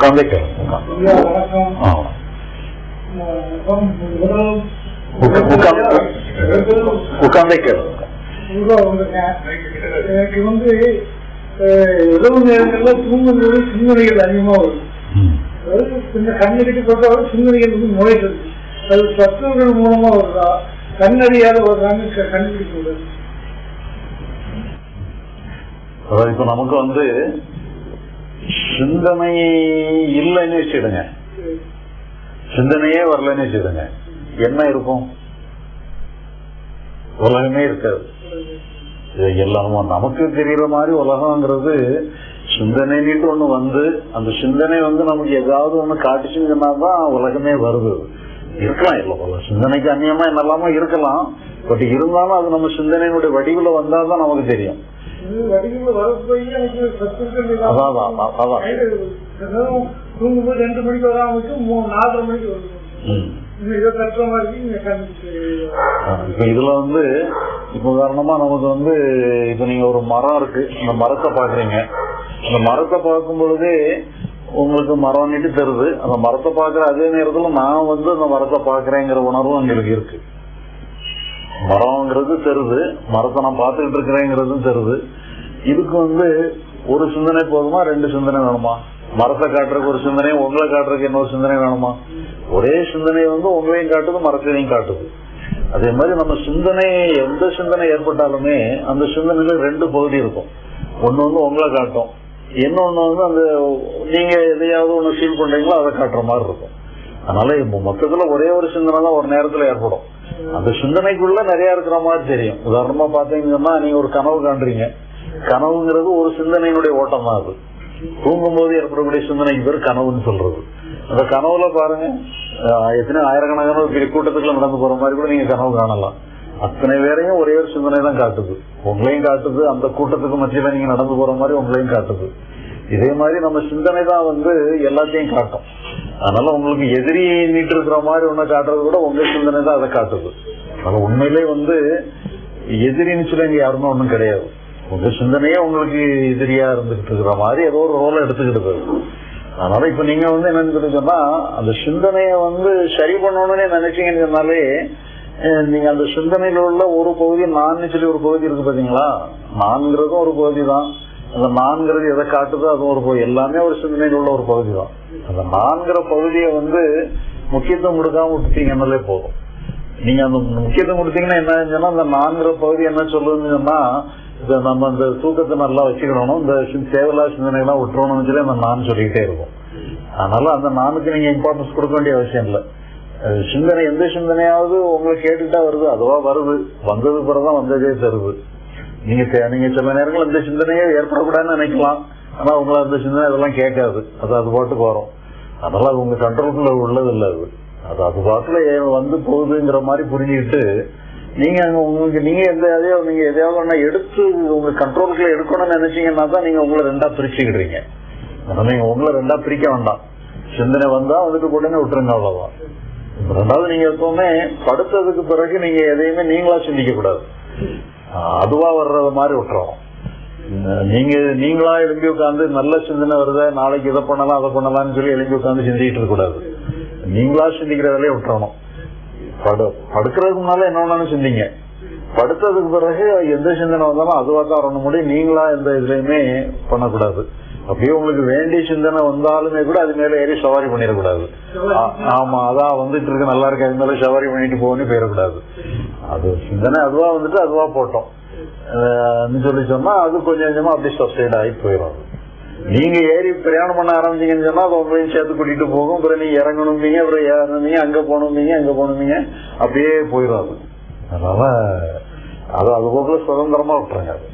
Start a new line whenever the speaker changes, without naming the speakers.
உட்காந்தே உட்காந்து கேளுங்க.
எனக்கு வந்து இரவு நேரங்கள்ல தூங்கும்போது சிந்தனைகள் அதிகமா வரும் இந்த கண்ணடிக்கு போட்டாலும் சிந்தனைகள் வந்து நுழைகிறது. அது தத்துவங்கள் மூலமா வருதா? கண்ணறியாத வருதான்னு கண்டுபிடிக்க முடியாது.
இப்ப நமக்கு வந்து சிந்தனை இல்லைன்னு வச்சுடுங்க சிந்தனையே வரலன்னு வச்சுடுங்க என்ன இருக்கும்? உலகமே இருக்காது. எல்லாமோ நமக்கு தெரியற மாதிரி உலகம்ங்கிறது சிந்தனைன்னுட்டு ஒண்ணு வந்து அந்த சிந்தனை வந்து நமக்கு ஏதாவது ஒண்ணு காட்டுச்சுன்னு சொன்னாதான் உலகமே வருது. இருக்கலாம் இல்லை சிந்தனைக்கு அந்நியமா என்னெல்லாமோ இருக்கலாம். பட் இருந்தாலும் அது நம்ம சிந்தனையினுடைய வடிவில் வந்தால் தான் நமக்கு தெரியும்.
தூங்கும்போது ரெண்டு மணிக்கு வராம நாலரை மணிக்கு வருது
ம்.
இன்னும் இதை கட்டுற மாதிரி நீங்க கண்டுபிடிச்சு
இப்ப இதுல வந்து இப்ப உதாரணமா நமக்கு வந்து இப்ப நீங்க ஒரு மரம் இருக்கு அந்த மரத்தை பாக்குறீங்க அந்த மரத்தை பார்க்கும் பொழுதே உங்களுக்கு மரம்னுட்டு தருது. அந்த மரத்தை பாக்குற அதே நேரத்துல நான் வந்து அந்த மரத்தை பாக்குறேங்கிற உணர்வும் உங்களுக்கு இருக்கு. மரம்ங்கிறது தருது. மரத்தை நான் பார்த்துக்கிட்டு இருக்கிறேங்கிறதும் தருது. இதுக்கு வந்து ஒரு சிந்தனை போதுமா? ரெண்டு சிந்தனை வேணுமா? மரத்தை காட்டுறதுக்கு ஒரு சிந்தனை உங்களை காட்டுறதுக்கு இன்னொரு சிந்தனை வேணுமா? ஒரே சிந்தனை வந்து உங்களையும் காட்டுது மரத்தையும் காட்டுது. அதே மாதிரி நம்ம சிந்தனை எந்த சிந்தனை ஏற்பட்டாலுமே அந்த சிந்தனையில ரெண்டு பகுதி இருக்கும். ஒன்னு வந்து உங்களை காட்டும். இன்னொன்னு வந்து அந்த நீங்க எதையாவது ஒண்ணு ஃபீல் பண்றீங்களோ அதை காட்டுற மாதிரி இருக்கும். அதனால மொத்தத்துல ஒரே ஒரு சிந்தனை தான் ஒரு நேரத்துல ஏற்படும். அந்த சிந்தனைக்குள்ள நிறைய இருக்கிற மாதிரி தெரியும். உதாரணமா பாத்தீங்கன்னா நீங்க ஒரு கனவு காண்றீங்க. கனவுங்கிறது ஒரு சிந்தனையினுடைய ஓட்டம் தான் அது. தூங்கும் போது ஏற்படக்கூடிய சிந்தனைக்கு பேர் கனவுன்னு சொல்றது. அந்த கனவுல பாருங்க எத்தனை ஆயிரக்கணக்கான ஒரு பெரிய கூட்டத்துக்குள்ள நடந்து போற மாதிரி கூட நீங்க கனவு காணலாம். அத்தனை பேரையும் ஒரே ஒரு சிந்தனை தான் காட்டுது. உங்களையும் காட்டுது அந்த கூட்டத்துக்கு மத்தியில நீங்க நடந்து போற மாதிரி உங்களையும் காட்டுது. இதே மாதிரி நம்ம சிந்தனை தான் வந்து எல்லாத்தையும் காட்டும். அதனால உங்களுக்கு எதிரி நீட்டு இருக்கிற மாதிரி ஒண்ணு காட்டுறது கூட உங்க சிந்தனை தான் அதை காட்டுது. அதனால உண்மையிலே வந்து எதிரின்னு சொல்லி இங்க யாருமே ஒண்ணும் கிடையாது. உங்க சிந்தனையே உங்களுக்கு எதிரியா இருந்துகிட்டு இருக்கிற மாதிரி ஏதோ ஒரு ரோலை எடுத்துக்கிட்டு அதனால இப்ப நீங்க வந்து என்னன்னு சொல்லி சொன்னா அந்த சிந்தனைய வந்து சரி பண்ணணும்னு நினைச்சீங்கன்னு சொன்னாலே நீங்க அந்த சிந்தனையில உள்ள ஒரு பகுதி நான் சொல்லி ஒரு பகுதி இருக்கு பாத்தீங்களா? நான்கிறதும் ஒரு பகுதி தான். அந்த நான்கிறது எதை காட்டுதோ அதுவும் ஒரு பகுதி. எல்லாமே ஒரு சிந்தனையில் உள்ள ஒரு பகுதி தான் அந்த நான்கிற பகுதியை வந்து முக்கியத்துவம் கொடுக்காம விட்டுட்டீங்கன்னாலே போதும். நீங்க அந்த முக்கியத்துவம் கொடுத்தீங்கன்னா என்ன ஆச்சுன்னா அந்த நான்கிற பகுதி என்ன சொல்லுதுன்னு சொன்னா நம்ம இந்த தூக்கத்தை நல்லா வச்சுக்கணும் இந்த சி- சிந்தனை எல்லாம் விட்டுறணும்னு சொல்லி அந்த நான் சொல்லிக்கிட்டே இருக்கும். அதனால அந்த நானுக்கு நீங்க இம்பார்ட்டன்ஸ் கொடுக்க வேண்டிய அவசியம் இல்லை. சிந்தனை எந்த சிந்தனையாவது உங்களை கேட்டுட்டா வருது அதுவா வருது. வந்தது பிறகுதான் வந்ததே தருது நீங்க நீங்க சில நேரங்கள் இந்த சிந்தனையே ஏற்படக்கூடாதுன்னு நினைக்கலாம். ஆனா உங்களை அந்த சிந்தனை அதெல்லாம் கேட்காது. அது அது பாட்டுக்கு வரும். அதனால அது உங்க கண்ட்ரோலுக்குள்ள உள்ளது இல்ல அது. அது அது பாட்டுல வந்து போகுதுங்கிற மாதிரி புரிஞ்சுக்கிட்டு நீங்க அங்க உங்களுக்கு நீங்க எந்த எதையோ நீங்க எதையாவது ஒன்னா எடுத்து உங்க கண்ட்ரோலுக்குள்ள எடுக்கணும்னு நினைச்சீங்கன்னா தான் நீங்க உங்களை ரெண்டா பிரிச்சுக்கிடுறீங்க. அதனால நீங்க உங்களை ரெண்டா பிரிக்க வேண்டாம். சிந்தனை வந்தா வந்துட்டு உடனே விட்டுருங்க அவ்வளவுதான். ரெண்டாவது நீங்க எப்பவுமே படுத்ததுக்கு பிறகு நீங்க எதையுமே நீங்களா சிந்திக்க கூடாது அதுவா வர்றது மாதிரி விட்டுறோம். நீங்க நீங்களா எழும்பி உட்காந்து நல்ல சிந்தனை வருத நாளைக்கு இதை பண்ணலாம் அதை பண்ணலாம்னு சொல்லி எழும்பி உட்காந்து சிந்திக்கிட்டு இருக்க கூடாது நீங்களா சிந்திக்கிற விட்டுறணும். படு படுக்கிறதுக்கு முன்னால என்ன சிந்திங்க. படுத்ததுக்கு பிறகு எந்த சிந்தனை வந்தாலும் அதுவா தான் வரணும். முடியும் நீங்களா எந்த இதுலயுமே பண்ணக்கூடாது. அப்படியே உங்களுக்கு வேண்டிய சிந்தனை வந்தாலுமே கூட அது மேல ஏறி சவாரி பண்ணிடக்கூடாது. ஆமா அதான் வந்துட்டு இருக்கு நல்லா இருக்கு அது மேல சவாரி பண்ணிட்டு போகணும்னு போயிடக்கூடாது. அது சிந்தனை அதுவா வந்துட்டு அதுவா போட்டோம். சொல்லி சொன்னா அது கொஞ்சம் கொஞ்சமா அப்படியே சஸ்டைன் ஆகி போயிடும் நீங்க ஏறி பிரயாணம் பண்ண ஆரம்பிச்சீங்கன்னு சொன்னா அது உங்களையும் சேர்த்து கூட்டிட்டு போகும். அப்புறம் நீங்க இறங்கணும்பீங்க அப்புறம் ஏறணும்பீங்க அங்க போகணும்பீங்க அங்க போகணும்பீங்க அப்படியே போயிடும் அது. அதனால அது அது போக்குல சுதந்திரமா விட்டுறாங்க அது.